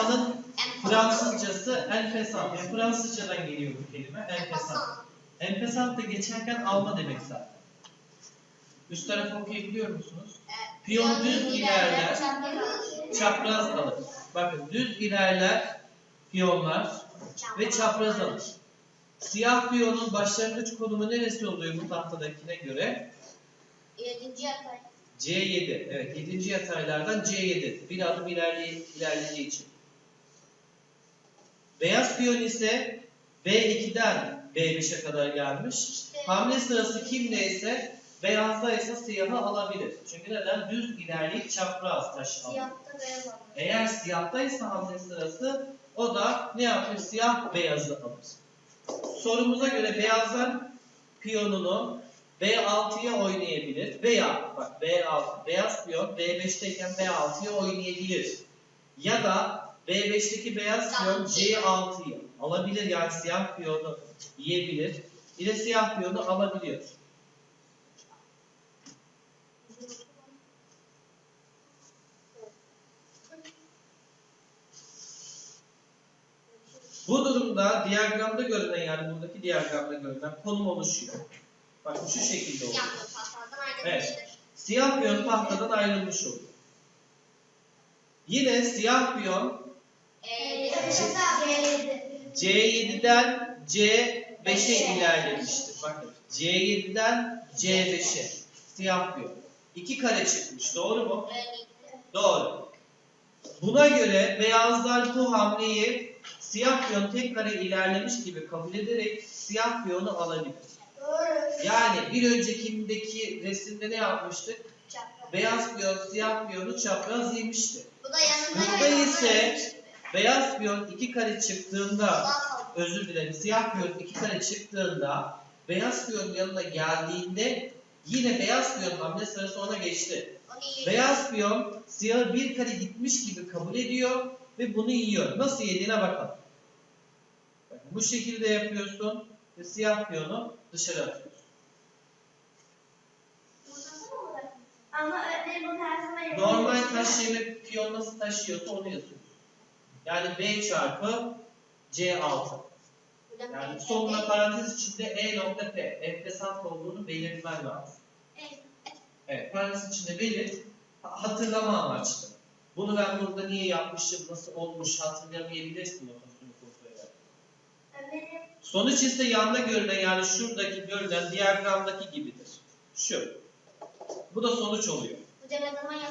Enfesanın Fransızcası enfesant. Yani Fransızcadan geliyor bu kelime. Enfesant. Enfesant da geçerken alma demek zaten. Üst tarafı okuyabiliyor musunuz? Piyon düz ilerler, çapraz alır. Bakın düz ilerler piyonlar ve çapraz alır. Siyah piyonun başlangıç konumu neresi oluyor bu tahtadakine göre? Yedinci yatay. C7. Evet 7. yataylardan C7. Bir adım ilerley ilerlediği için. Beyaz piyon ise B2'den B5'e kadar gelmiş. Hamle sırası kimdeyse beyazda ise siyahı alabilir. Çünkü neden? Düz ilerleyip çapraz taş alır. Siyahta beyaz alır. Eğer siyahtaysa hamle sırası o da ne yapıyor? Siyah beyazı alır. Sorumuza göre beyazlar piyonunu B6'ya oynayabilir veya bak B6 beyaz piyon B5'teyken B6'ya oynayabilir. Ya da B5'teki beyaz piyon C6'yı alabilir yani siyah piyonu yiyebilir. De siyah piyonu alabiliyor. Bu durumda diyagramda görünen yani buradaki diyagramda görünen konum oluşuyor. Bakın şu şekilde oluyor. Evet. Siyah piyon tahtadan ayrılmış oluyor. Yine siyah piyon C7'den C5'e ilerlemiştir. Bakın C7'den C5'e siyah piyon. İki kare çıkmış. Doğru mu? Doğru. Buna göre beyazlar bu hamleyi siyah piyon tek kare ilerlemiş gibi kabul ederek siyah piyonu alabilir. Yani bir öncekindeki resimde ne yapmıştık? Beyaz piyon siyah piyonu çapraz yemişti. Bu da yanında Burada ise beyaz piyon iki kare çıktığında özür dilerim siyah piyon iki kare çıktığında beyaz piyon yanına geldiğinde yine beyaz piyon hamle sırası ona geçti. Beyaz piyon siyahı bir kare gitmiş gibi kabul ediyor ve bunu yiyor. Nasıl yediğine bakalım. Bakın, bu şekilde yapıyorsun ve siyah piyonu dışarı atıyorsun. Ama öğretmenim bu tersine yapıyor. Normal taş yerine piyon nasıl taşıyorsa onu yazıyorsun. Yani B çarpı C6. Yani sonuna parantez içinde E nokta P. Enfesant olduğunu belirtmen lazım. Evet, parantez içinde belirt. ha- Hatırlama amaçlı. Bunu ben burada niye yapmışım, nasıl olmuş hatırlamayabilirsin notosunu kontrol Sonuç ise yanda görünen yani şuradaki görülen diyagrammdaki gibidir. Şu. Bu da sonuç oluyor. Hocam ne zaman ki?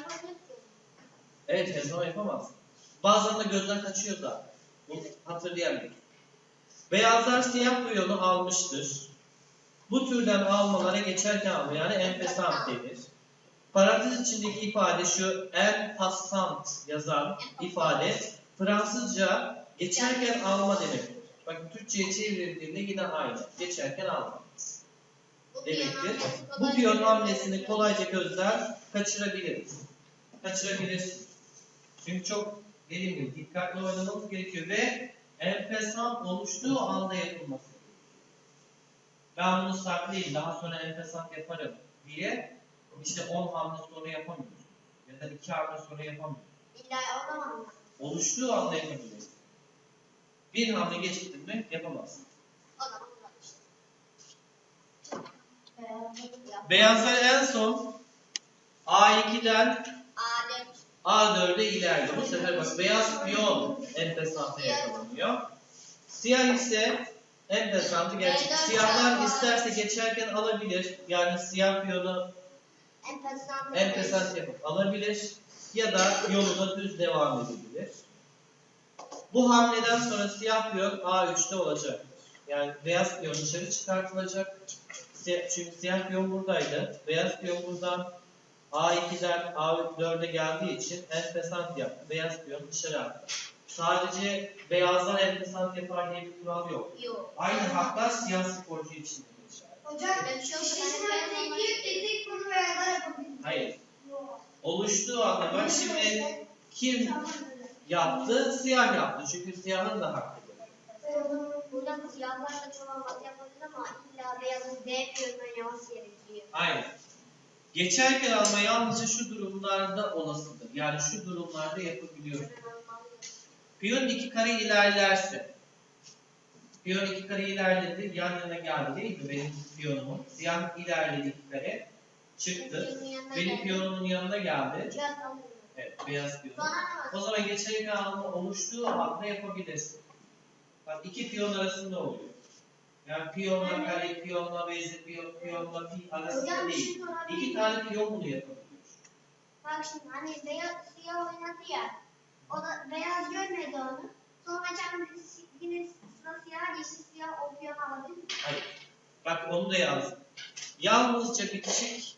Evet her zaman yapamaz. Bazen de gözden kaçıyor da. Bunu hatırlayamıyorum. Beyazlar siyah piyonu almıştır. Bu türden almalara geçerken alma yani enfesant denir. Parantez içindeki ifade şu en passant yazan ifade Fransızca geçerken alma demektir. Bakın Türkçe'ye çevrildiğinde yine aynı. Geçerken alma. Demektir. Bu piyon hamlesini kolayca gözden kaçırabiliriz. Kaçırabilirsin. Çünkü çok dediğim gibi dikkatli oynamamız gerekiyor ve enfesant oluştuğu anda yapılması. Ben bunu saklayayım daha sonra enfesant yaparım diye işte 10 hamle sonra yapamıyoruz. Ya da 2 hamle sonra yapamıyoruz. İlla mı? Oluştuğu anda yapabiliriz. Bir hamle geciktin mi yapamazsın. Beyaz. Beyazlar en son A2'den Adem. A4'e ilerliyor. Bu sefer bak beyaz piyon enfesantı yakalanıyor. Siyah ise enfesantı gerçek. Siyahlar isterse geçerken alabilir. Yani siyah piyonu Enfesant. yapıp alabilir. Ya da yoluna düz devam edebilir. Bu hamleden sonra siyah piyon A3'te olacaktır. Yani beyaz piyon dışarı çıkartılacak. Çünkü siyah piyon buradaydı. Beyaz piyon buradan A2'den A4'e geldiği için enfesant yaptı. Beyaz piyon dışarı attı. Sadece beyazlar enfesant yapar diye bir kural yok. Yok. Aynı haklar siyah sporcu için de geçer. Hocam de önündeki dedik bunu yapabiliriz. Hayır. Yok. Oluştuğu anda bak şimdi kim yaptı? Siyah yaptı. Çünkü siyahın da hakkı. Buradan siyahlar da çoğalması yapabilir ama illa beyazın D piyonundan yavaş gerekiyor. Aynen. Geçerken alma yalnızca şu durumlarda olasıdır. Yani şu durumlarda almalıyım. Piyon iki kare ilerlerse. Piyon iki kare ilerledi, yan yana geldi değil mi? Benim piyonumun. Siyah ilerledi iki kare. Çıktı. Benim piyonumun yanına geldi. Evet, beyaz piyon. O zaman geçerek alma oluştuğu anda yapabilirsin. Bak iki piyon arasında oluyor. Yani piyonla kare, piyonla vezir, piyon, piyonla pi arasında Hocam değil. şey İki tane piyon bunu yapabiliyor. Bak şimdi hani beyaz siyah oynadı ya. O da beyaz görmedi onu. Sonra kendi yine sıra siyah yeşil siyah o piyonu alabilir mi? Hayır. Bak onu da yazdım. Yalnızca bitişik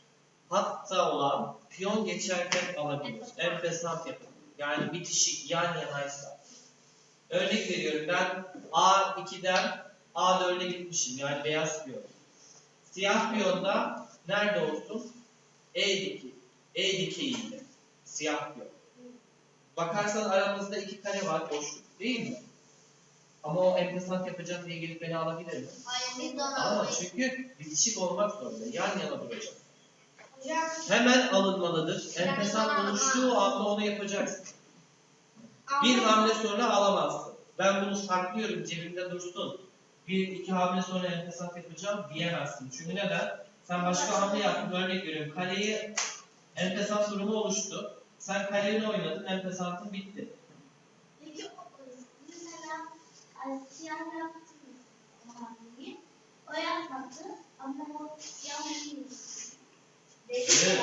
hatta olan piyon geçerken alabilir. Enfesat yapabilir. Yani bitişik yan yanaysa. Örnek veriyorum ben A2'den A4'e gitmişim. Yani beyaz piyon. Siyah piyonda nerede olsun? E diki. E dikeyiyle. Siyah piyon. Bakarsan aramızda iki kare var boşluk değil mi? Ama o enfesat yapacağım diye gelip beni alabilir mi? Hayır biz de Ama çünkü bitişik olmak zorunda. Yan yana duracak. Hocam Hemen alınmalıdır. Enfesat oluştuğu anda onu yapacaksın. Bir hamle sonra alamazsın. Ben bunu saklıyorum cebimde dursun. Bir iki hamle sonra enfesat yapacağım diyemezsin. Çünkü neden? Sen başka hamle yaptın. Örnek veriyorum. Kaleyi enfesat durumu oluştu. Sen kaleni oynadın. Enfesatın bitti. Peki o- mesela siyah yaptınız maviyi. O yapmadı ama o değil. Evet.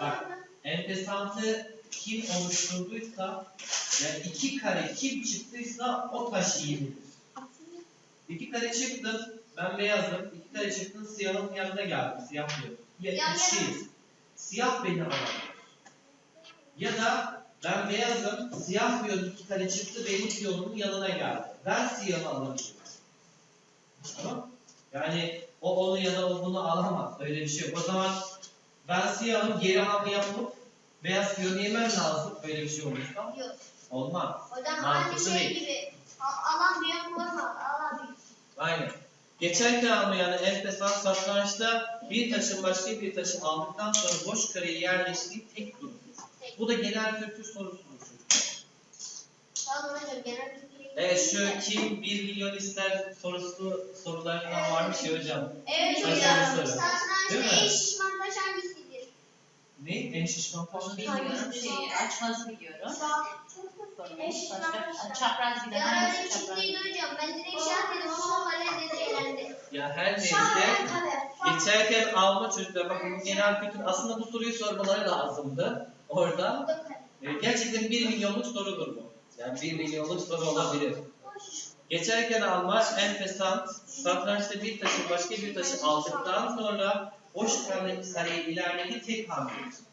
Bak. Enfesatı kim oluşturduysa yani iki kare kim çıktıysa o taş yenilir. İki kare çıktın, ben beyazım. İki kare çıktın, siyahın yanına geldim. Siyah diyor. Ya Yan ikişiyiz. Siyah beni alabilir. Ya da ben beyazım, siyah piyon iki kare çıktı, benim piyonumun yanına geldi. Ben siyahı alabilirim. Tamam Yani o onu ya da o bunu alamaz. Öyle bir şey yok. O zaman ben siyahım, geri hamle yapıp beyaz piyonu yemem lazım. Öyle bir şey olursa. Yok. Olmaz. Hocam Mantıklı aynı şey değil. gibi. A- Alan bir yan olmaz. Alan bir. Aynen. Geçerken almayan enfesat satrançta bir taşın başka bir taşı aldıktan sonra boş kareye yerleştiği tek durumdur. Bu da genel kültür sorusudur çocuklar. Tamam hocam genel kültürü. Evet şu kim 1 milyon ister sorusu sorularından varmış ya hocam. Evet hocam. Satrançta taş hangisidir? Ne? En şişman taş Onu ne? bilmiyorum. Şey, açmazı biliyorum. Başka çapraz bir de Ya öyle çapraz? çıktıydı hocam. Ben direkt şah dedim ama o kale dedi eğlendi. Ya her neyse Şah geçerken alma çocuklar bakın genel kültür aslında bu soruyu sormaları lazımdı orada. Bu da kale. E, Gerçekten 1 milyonluk sorudur bu. Yani 1 milyonluk soru olabilir. Geçerken alma, enfesant, satrançta bir taşı başka bir taşı aldıktan sonra boş kare kareye ilerlediği tek hamledir.